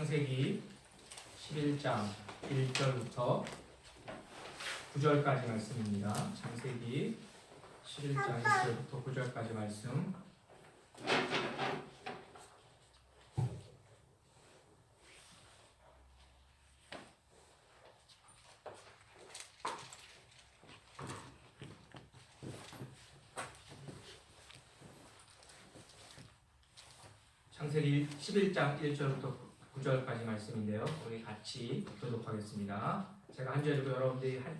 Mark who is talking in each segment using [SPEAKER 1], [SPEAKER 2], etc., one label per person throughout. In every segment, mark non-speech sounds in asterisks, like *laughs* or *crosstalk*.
[SPEAKER 1] 창세기 11장 1절부터 9절까지 말씀입니다. 창세기 11장 1절부터 9절까지 말씀. 창세기 11장 1절부터 9절까지 말씀인데요. 우리 같이 읽도록 하겠습니다. 제가 한 절이고 여러분들이 한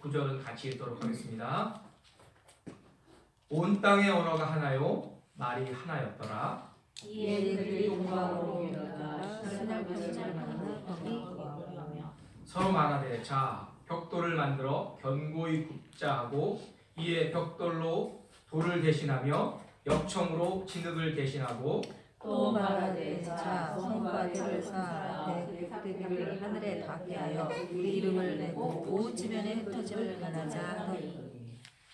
[SPEAKER 1] 9절은 같이 읽도록 하겠습니다. 온 땅의 언어가 하나요, 말이 하나였더라.
[SPEAKER 2] 이에 동방으로
[SPEAKER 1] 서로 말하되 자 벽돌을 만들어 견고히 굽자 하고 이에 벽돌로 돌을 대신하며 역청으로 진흙을 대신하고
[SPEAKER 2] 또 말하되 자 성과 뜰을 쌓아 대비를 하늘에 닿게 하여 우리 이름을 내고 온 지면에 흩어짐을 가나자 하더니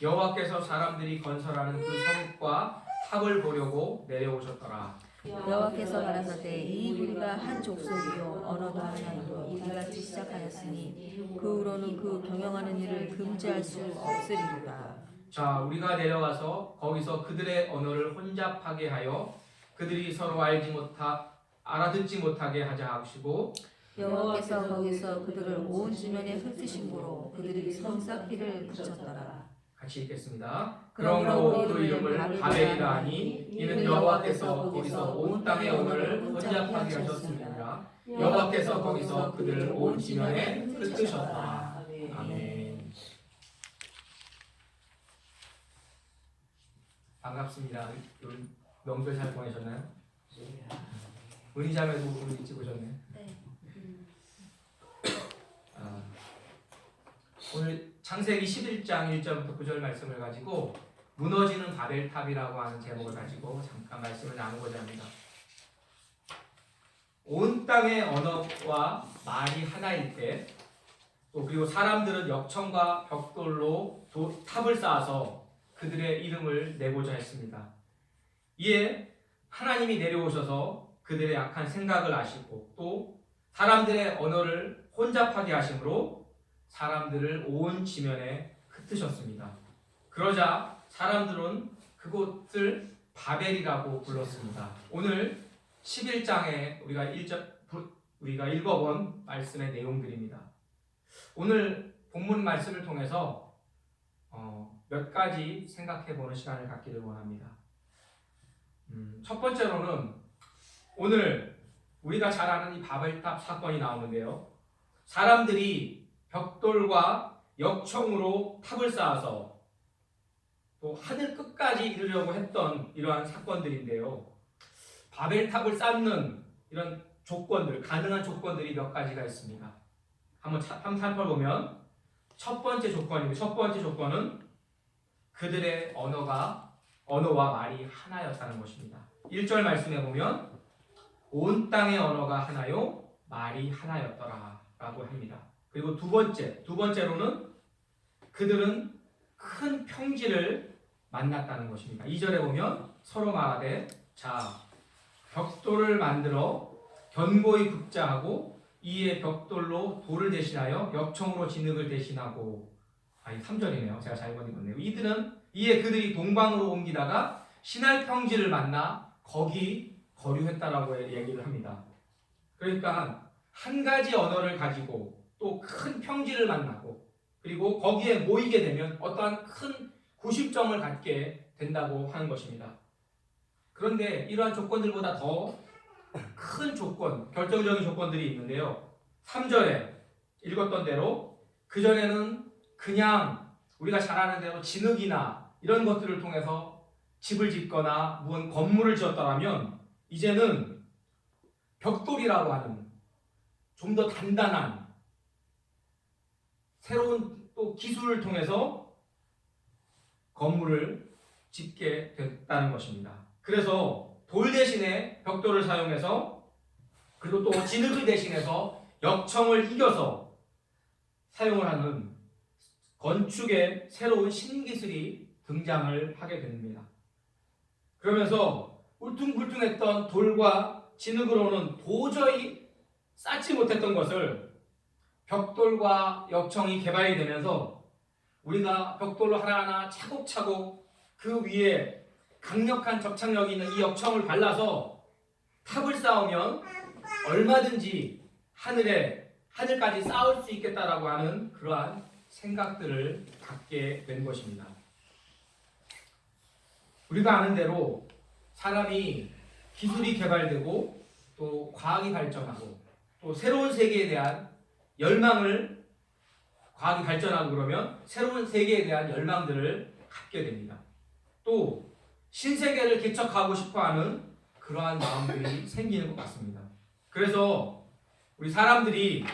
[SPEAKER 1] 여호와께서 사람들이 건설하는 그 성읍과 탑을 보려고 내려오셨더라.
[SPEAKER 2] 여호와께서 가라사대 이 우리가 한 족속이요 언어도 하나이요 이같이 시작하였으니 그 후로는 그 경영하는 일을 금지할 수 없으리로다
[SPEAKER 1] 자, 우리가 내려가서 거기서 그들의 언어를 혼잡하게 하여 그들이 서로 알지 못하 알아듣지 못하게 하자 하시고
[SPEAKER 2] 여호와께서 거기서 그들을 온 지면에 흩으심으로 그들이 성쌓기를 그쳤더라
[SPEAKER 1] 같이 읽겠습니다.
[SPEAKER 2] 그러므로
[SPEAKER 1] 그 이름을 바벨이라 하니 이는 여호와께서 거기서 온 땅의 언어를 혼잡하게 하셨습니다. 여호와께서 거기서 그들을 온 지면에 흩으셨다. 아멘. 반갑습니다. 명절 잘 보내셨나요? 은희자매도 오늘 일찍 오셨네.
[SPEAKER 2] 네.
[SPEAKER 1] 아, 오늘 창세기 11장 1절부터 9절 말씀을 가지고 무너지는 바벨탑이라고 하는 제목을 가지고 잠깐 말씀을 나누고자 합니다. 온 땅의 언어와 말이 하나일 때, 또 그리고 사람들은 역청과 벽돌로 도- 탑을 쌓아서 그들의 이름을 내고자 했습니다. 이에 하나님이 내려오셔서 그들의 약한 생각을 아시고 또 사람들의 언어를 혼잡하게 하심으로 사람들을 온 지면에 흩으셨습니다. 그러자 사람들은 그곳을 바벨이라고 불렀습니다. 오늘 11장에 우리가 일절 우리가 읽어본 말씀의 내용들입니다. 오늘 본문 말씀을 통해서 어, 몇 가지 생각해 보는 시간을 갖기를 원합니다. 음, 첫 번째로는 오늘 우리가 잘 아는 이 바벨탑 사건이 나오는데요. 사람들이 벽돌과 역청으로 탑을 쌓아서 또 하늘 끝까지 이르려고 했던 이러한 사건들인데요. 바벨탑을 쌓는 이런 조건들, 가능한 조건들이 몇 가지가 있습니다. 한번 살펴보면 첫 번째 조건이고 첫 번째 조건은 그들의 언어가 언어와 말이 하나였다는 것입니다. 1절 말씀해 보면 온 땅의 언어가 하나요 말이 하나였더라라고 합니다. 그리고 두 번째, 두 번째로는 그들은 큰 평지를 만났다는 것입니다. 2절에 보면 서로 말하되 자 벽돌을 만들어 견고히 굽자하고 이에 벽돌로 돌을 대신하여 역청으로 진흙을 대신하고 아니 3절이네요. 제가 잘못 읽었네요. 이들은 이에 그들이 동방으로 옮기다가 신할 평지를 만나 거기 거류했다라고 얘기를 합니다. 그러니까 한 가지 언어를 가지고 또 큰 평지를 만나고 그리고 거기에 모이게 되면 어떠한 큰 구심점을 갖게 된다고 하는 것입니다. 그런데 이러한 조건들보다 더 큰 조건, 결정적인 조건들이 있는데요. 3절에 읽었던 대로 그전에는 그냥 우리가 잘 아는 대로 진흙이나 이런 것들을 통해서 집을 짓거나 무언 건물을 지었더라면 이제는 벽돌이라고 하는 좀 더 단단한 새로운 또 기술을 통해서 건물을 짓게 됐다는 것입니다. 그래서 돌 대신에 벽돌을 사용해서 그리고 또 진흙을 대신해서 역청을 이겨서 사용을 하는 건축의 새로운 신기술이 등장을 하게 됩니다. 그러면서 울퉁불퉁했던 돌과 진흙으로는 도저히 쌓지 못했던 것을 벽돌과 역청이 개발이 되면서 우리가 벽돌로 하나하나 차곡차곡 그 위에 강력한 접착력이 있는 이 역청을 발라서 탑을 쌓으면 얼마든지 하늘에 하늘까지 쌓을 수 있겠다라고 하는 그러한 생각들을 갖게 된 것입니다. 우리가 아는 대로 사람이 기술이 개발되고 또 과학이 발전하고 또 새로운 세계에 대한 열망을 과학이 발전하고 그러면 새로운 세계에 대한 열망들을 갖게 됩니다. 또 신세계를 개척하고 싶어하는 그러한 마음들이 *laughs* 생기는 것 같습니다. 그래서 우리 사람들이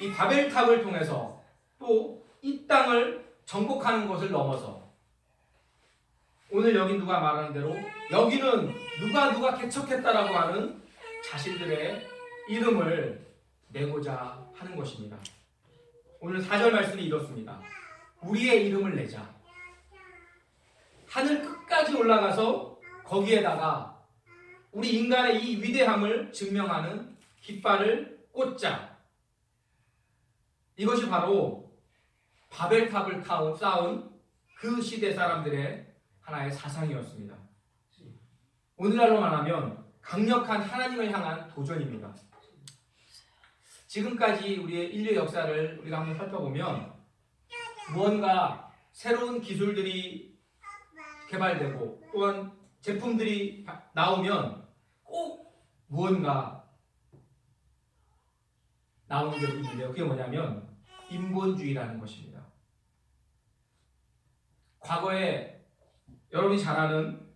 [SPEAKER 1] 이 바벨탑을 통해서 또 이 땅을 정복하는 것을 넘어서 오늘 여기 누가 말하는 대로 여기는 누가 누가 개척했다라고 하는 자신들의 이름을 내고자 하는 것입니다. 오늘 4절 말씀이 이렇습니다. 우리의 이름을 내자. 하늘 끝까지 올라가서 거기에다가 우리 인간의 이 위대함을 증명하는 깃발을 꽂자. 이것이 바로 바벨탑을 쌓은 그 시대 사람들의 하나의 사상이었습니다. 오늘날로 말하면 강력한 하나님을 향한 도전입니다. 지금까지 우리의 인류 역사를 우리가 한번 살펴보면 무언가 새로운 기술들이 개발되고 또한 제품들이 바- 나오면 꼭 무언가 나오는 게 있는데요. 그게 뭐냐면 인본주의라는 것입니다. 과거에 여러분이 잘 아는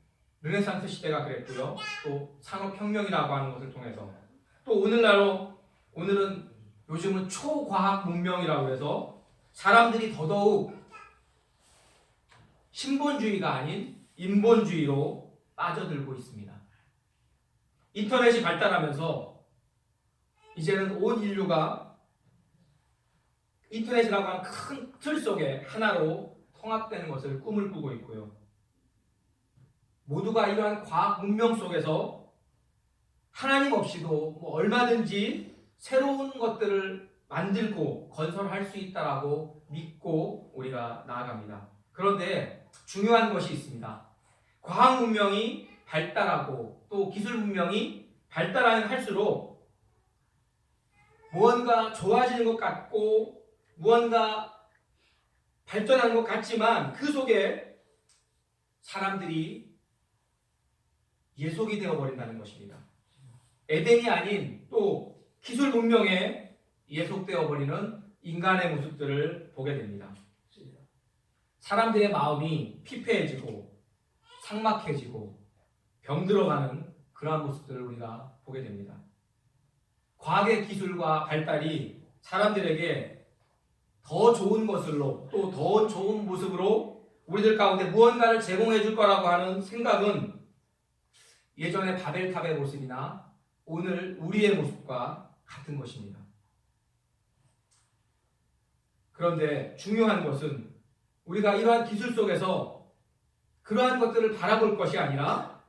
[SPEAKER 1] 르네상스 시대가 그랬고요. 또 산업혁명이라고 하는 것을 통해서 또 오늘날로 오늘은 요즘은 초과학 문명이라고 해서 사람들이 더더욱 신본주의가 아닌 인본주의로 빠져들고 있습니다. 인터넷이 발달하면서 이제는 온 인류가 인터넷이라고 하는 큰 틀 속에 하나로 통합되는 것을 꿈을 꾸고 있고요. 모두가 이러한 과학 문명 속에서 하나님 없이도 뭐 얼마든지 새로운 것들을 만들고 건설할 수 있다라고 믿고 우리가 나아갑니다. 그런데 중요한 것이 있습니다. 과학 문명이 발달하고 또 기술 문명이 발달하면 할수록 무언가 좋아지는 것 같고 무언가 발전하는 것 같지만 그 속에 사람들이 예속이 되어 버린다는 것입니다. 에덴이 아닌 또 기술 문명에 예속되어 버리는 인간의 모습들을 보게 됩니다. 사람들의 마음이 피폐해지고 삭막해지고 병들어가는 그러한 모습들을 우리가 보게 됩니다. 과학의 기술과 발달이 사람들에게 더 좋은 것으로 또 더 좋은 모습으로 우리들 가운데 무언가를 제공해 줄 거라고 하는 생각은 예전의 바벨탑의 모습이나 오늘 우리의 모습과 같은 것입니다. 그런데 중요한 것은 우리가 이러한 기술 속에서 그러한 것들을 바라볼 것이 아니라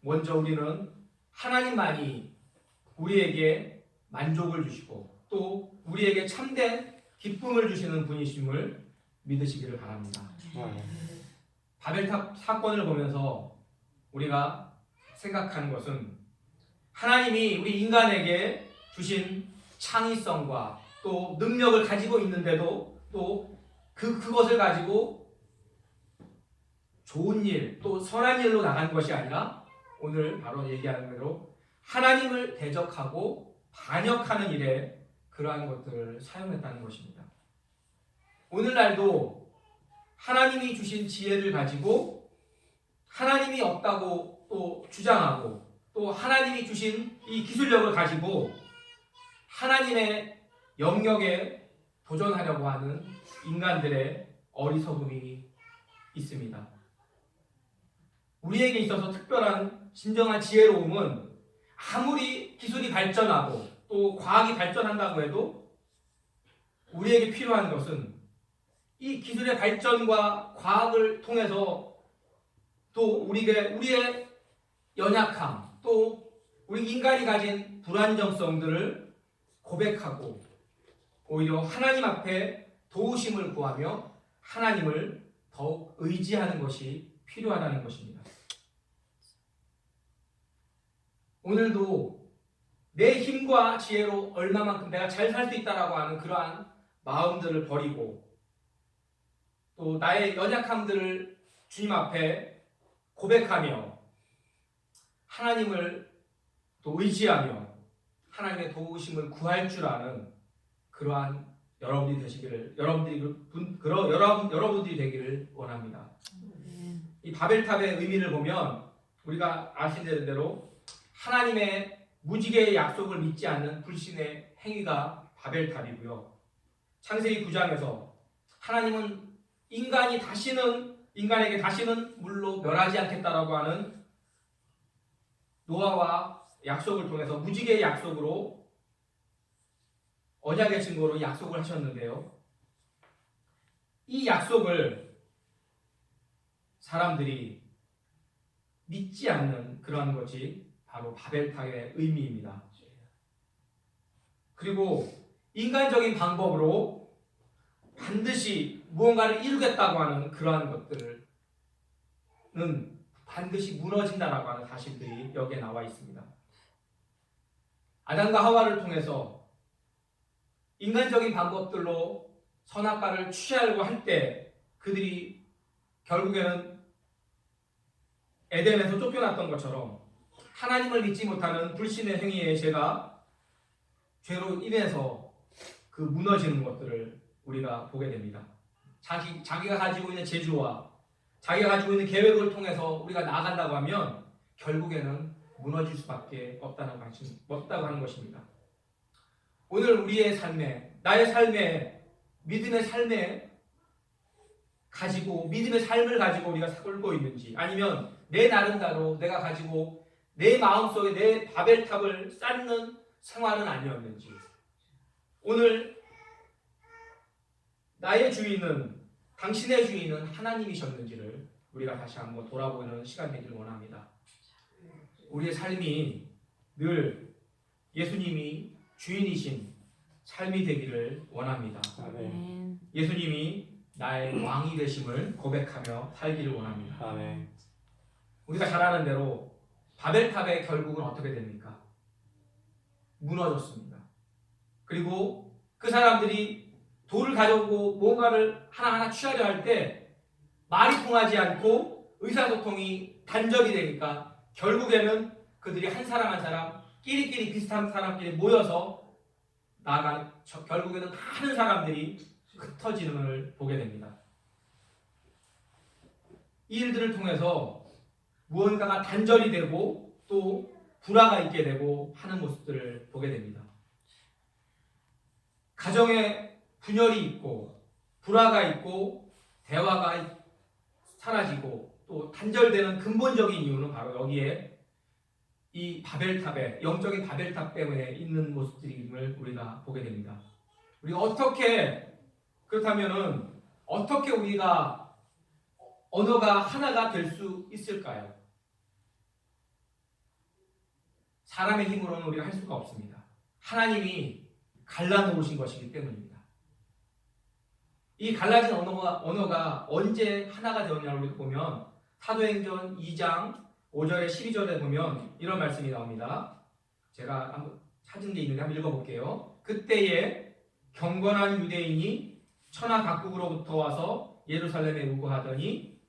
[SPEAKER 1] 먼저 우리는 하나님만이 우리에게 만족을 주시고 또 우리에게 참된 기쁨을 주시는 분이심을 믿으시기를 바랍니다. 바벨탑 사건을 보면서 우리가 생각하는 것은 하나님이 우리 인간에게 주신 창의성과 또 능력을 가지고 있는데도 또 그 그것을 가지고 좋은 일, 또 선한 일로 나간 것이 아니라 오늘 바로 얘기하는 대로 하나님을 대적하고 반역하는 일에 그러한 것들을 사용했다는 것입니다. 오늘날도 하나님이 주신 지혜를 가지고 하나님이 없다고 또 주장하고 또 하나님이 주신 이 기술력을 가지고 하나님의 영역에 도전하려고 하는 인간들의 어리석음이 있습니다. 우리에게 있어서 특별한 진정한 지혜로움은 아무리 기술이 발전하고 또 과학이 발전한다고 해도 우리에게 필요한 것은 이 기술의 발전과 과학을 통해서 또 우리의 우리의 연약함 또 우리 인간이 가진 불안정성들을 고백하고 오히려 하나님 앞에 도우심을 구하며 하나님을 더욱 의지하는 것이 필요하다는 것입니다. 오늘도 내 힘과 지혜로 얼마만큼 내가 잘 살 수 있다라고 하는 그러한 마음들을 버리고 또 나의 연약함들을 주님 앞에 고백하며 하나님을 또 의지하며 하나님의 도우심을 구할 줄 아는 그러한 여러분들이 되시기를 여러분들이 그 분, 그러, 여러분 여러분들이 되기를 원합니다. 이 바벨탑의 의미를 보면 우리가 아시는 대로 하나님의 무지개의 약속을 믿지 않는 불신의 행위가 바벨탑이고요. 창세기 9장에서 하나님은 인간이 다시는 인간에게 다시는 물로 멸하지 않겠다라고 하는 노아와 약속을 통해서 무지개의 약속으로 언약의 증거로 약속을 하셨는데요. 이 약속을 사람들이 믿지 않는 그러한 것이 바로 바벨탑의 의미입니다. 그리고 인간적인 방법으로 반드시 무언가를 이루겠다고 하는 그러한 것들은 반드시 무너진다라고 하는 사실들이 여기에 나와 있습니다. 아담과 하와를 통해서 인간적인 방법들로 선악과를 취하려고 할 때 그들이 결국에는 에덴에서 쫓겨났던 것처럼 하나님을 믿지 못하는 불신의 행위에 제가 죄로 인해서 그 무너지는 것들을 우리가 보게 됩니다. 자기 자기가 가지고 있는 재주와 자기가 가지고 있는 계획을 통해서 우리가 나아간다고 하면 결국에는 무너질 수밖에 없다는 것이 없다고 하는 것입니다. 오늘 우리의 삶에 나의 삶에 믿음의 삶에 가지고 믿음의 삶을 가지고 우리가 살고 있는지 아니면 내 나름대로 내가 가지고 내 마음속에 내 바벨탑을 쌓는 생활은 아니었는지 오늘 나의 주인은 당신의 주인은 하나님이셨는지를 우리가 다시 한번 돌아보는 시간 되기를 원합니다. 우리의 삶이 늘 예수님이 주인이신 삶이 되기를 원합니다.
[SPEAKER 3] 아멘.
[SPEAKER 1] 예수님이 나의 왕이 되심을 고백하며 살기를 원합니다.
[SPEAKER 3] 아멘.
[SPEAKER 1] 우리가 잘 아는 대로 바벨탑의 결국은 어떻게 됩니까? 무너졌습니다. 그리고 그 사람들이 돌을 가져오고 뭔가를 하나하나 취하려 할 때 말이 통하지 않고 의사소통이 단절이 되니까 결국에는 그들이 한 사람 한 사람 끼리끼리 비슷한 사람끼리 모여서 저- 결국에는 많은 사람들이 흩어지는 걸 보게 됩니다. 이 일들을 통해서 무언가가 단절이 되고 또 불화가 있게 되고 하는 모습들을 보게 됩니다. 가정에 분열이 있고 불화가 있고 대화가 사라지고 또 단절되는 근본적인 이유는 바로 여기에 이 바벨탑에 영적인 바벨탑 때문에 있는 모습들임을 우리가 보게 됩니다. 우리가 어떻게 그렇다면은 어떻게 우리가 언어가 하나가 될 수 있을까요? 사람의 힘으로는 우리가 할 수가 없습니다. 하나님이 갈라놓으신 것이기 때문입니다. 이 갈라진 언어가, 언어가 언제 하나가 되었냐를 우리가 보면 사도행전 2장 5절에 12절에 보면 이런 말씀이 나옵니다. 제가 한번 찾은 게 있는데 한번 읽어볼게요. 그때에 경건한 유대인이 천하 각국으로부터 와서 예루살렘에 우거하더니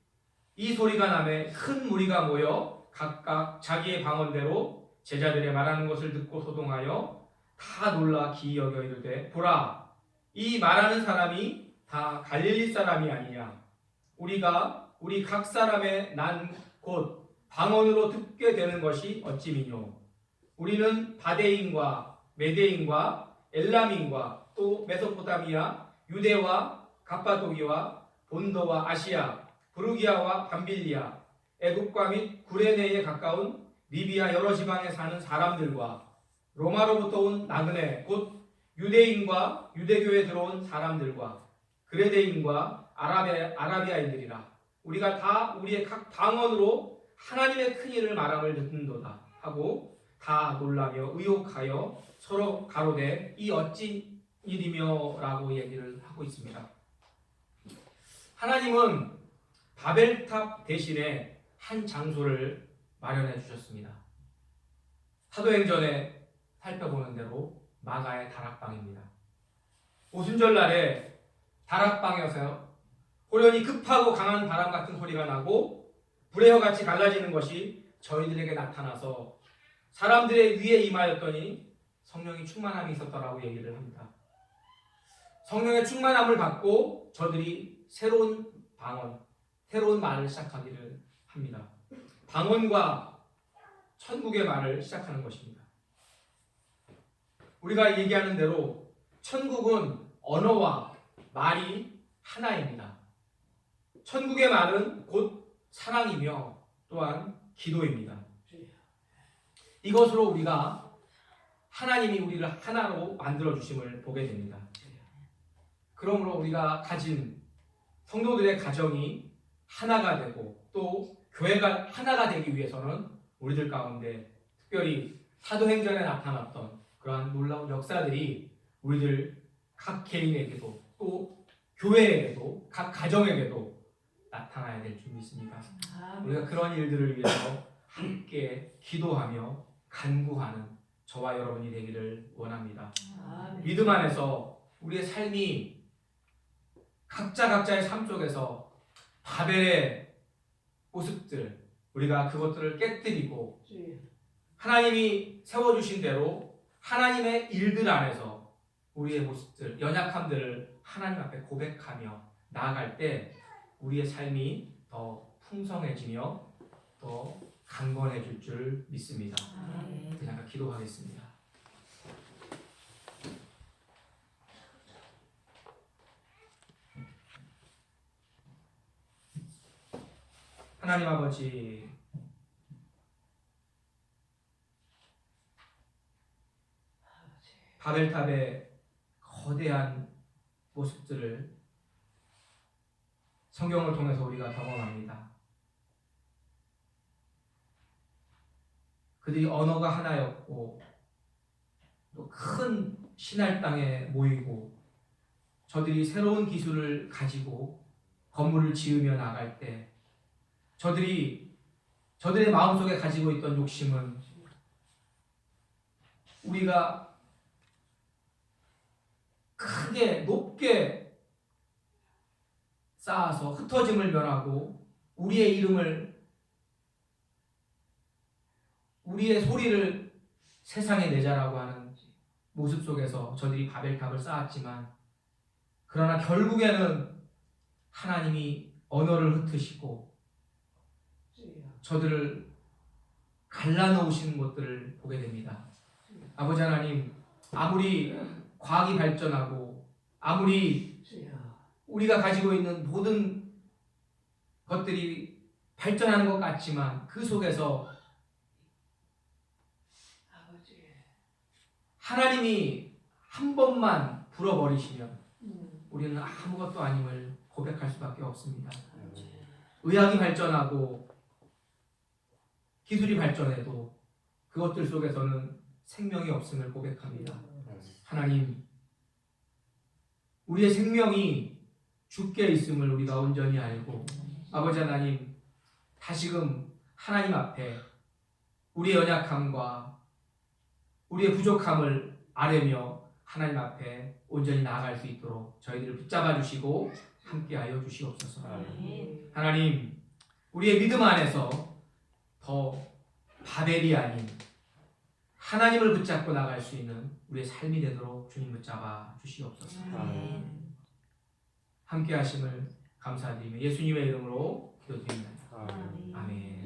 [SPEAKER 1] 이 소리가 남에 큰 무리가 모여 각각 자기의 방언대로 제자들의 말하는 것을 듣고 소동하여 다 놀라 기이 여겨 이르되 보라 이 말하는 사람이 다 갈릴리 사람이 아니냐. 우리가 우리 각 사람의 난곧 방언으로 듣게 되는 것이 어찌미뇨. 우리는 바데인과 메데인과 엘람인과 또 메소포타미아 유대와 갑바도기와 본도와 아시아 부르기아와 밤빌리아 애국과 및 구레네에 가까운 리비아 여러 지방에 사는 사람들과 로마로부터 온 나그네 곧 유대인과 유대교에 들어온 사람들과 그레데인과 아라베, 아라비아인들이라 우리가 다 우리의 각 방언으로 하나님의 큰 일을 말함을 듣는도다 하고 다 놀라며 의혹하여 서로 가로되 이 어찌 일이며라고 얘기를 하고 있습니다. 하나님은 바벨탑 대신에 한 장소를 마련해 주셨습니다. 사도행전에 살펴보는 대로 마가의 다락방입니다. 오순절날에 다락방에서 호련히 급하고 강한 바람 같은 소리가 나고 불의 혀같이 갈라지는 것이 저희들에게 나타나서 사람들의 위에 임하였더니 성령이 충만함이 있었더라고 얘기를 합니다. 성령의 충만함을 받고 저들이 새로운 방언, 새로운 말을 시작하기를 합니다. 방언과 천국의 말을 시작하는 것입니다. 우리가 얘기하는 대로 천국은 언어와 말이 하나입니다. 천국의 말은 곧 사랑이며 또한 기도입니다. 이것으로 우리가 하나님이 우리를 하나로 만들어 주심을 보게 됩니다. 그러므로 우리가 가진 성도들의 가정이 하나가 되고 또 교회가 하나가 되기 위해서는 우리들 가운데 특별히 사도행전에 나타났던 그러한 놀라운 역사들이 우리들 각 개인에게도 또 교회에게도 각 가정에게도 나타나야 될 줄 믿습니다. 우리가 그런 일들을 위해서 함께 기도하며 간구하는 저와 여러분이 되기를 원합니다. 믿음 안에서 우리의 삶이 각자 각자의 삶 속에서 바벨의 모습들 우리가 그것들을 깨뜨리고 하나님이 세워주신 대로 하나님의 일들 안에서 우리의 모습들 연약함들을 하나님 앞에 고백하며 나아갈 때 우리의 삶이 더 풍성해지며 더 강건해질 줄 믿습니다. 그냥 기도하겠습니다. 하나님 아버지 바벨탑의 거대한 모습들을 성경을 통해서 우리가 경험합니다. 그들이 언어가 하나였고 또 큰 신할 땅에 모이고 저들이 새로운 기술을 가지고 건물을 지으며 나갈 때 저들이 저들의 마음속에 가지고 있던 욕심은 우리가 크게 높게 쌓아서 흩어짐을 면하고 우리의 이름을 우리의 소리를 세상에 내자라고 하는 모습 속에서 저들이 바벨탑을 쌓았지만 그러나 결국에는 하나님이 언어를 흩으시고 저들을 갈라놓으시는 것들을 보게 됩니다. 아버지 하나님, 아무리 과학이 발전하고 아무리 우리가 가지고 있는 모든 것들이 발전하는 것 같지만 그 속에서 하나님이 한 번만 불어버리시면 우리는 아무것도 아님을 고백할 수밖에 없습니다. 의학이 발전하고 기술이 발전해도 그것들 속에서는 생명이 없음을 고백합니다. 하나님, 우리의 생명이 죽게 있음을 우리가 온전히 알고 아버지 하나님, 다시금 하나님 앞에 우리의 연약함과 우리의 부족함을 아뢰며 하나님 앞에 온전히 나아갈 수 있도록 저희들을 붙잡아 주시고 함께하여 주시옵소서. 하나님, 우리의 믿음 안에서 더 바벨이 아닌 하나님을 붙잡고 나갈 수 있는 우리의 삶이 되도록 주님 붙잡아 주시옵소서. 함께 하심을 감사드리며 예수님의 이름으로 기도드립니다.
[SPEAKER 2] 아멘.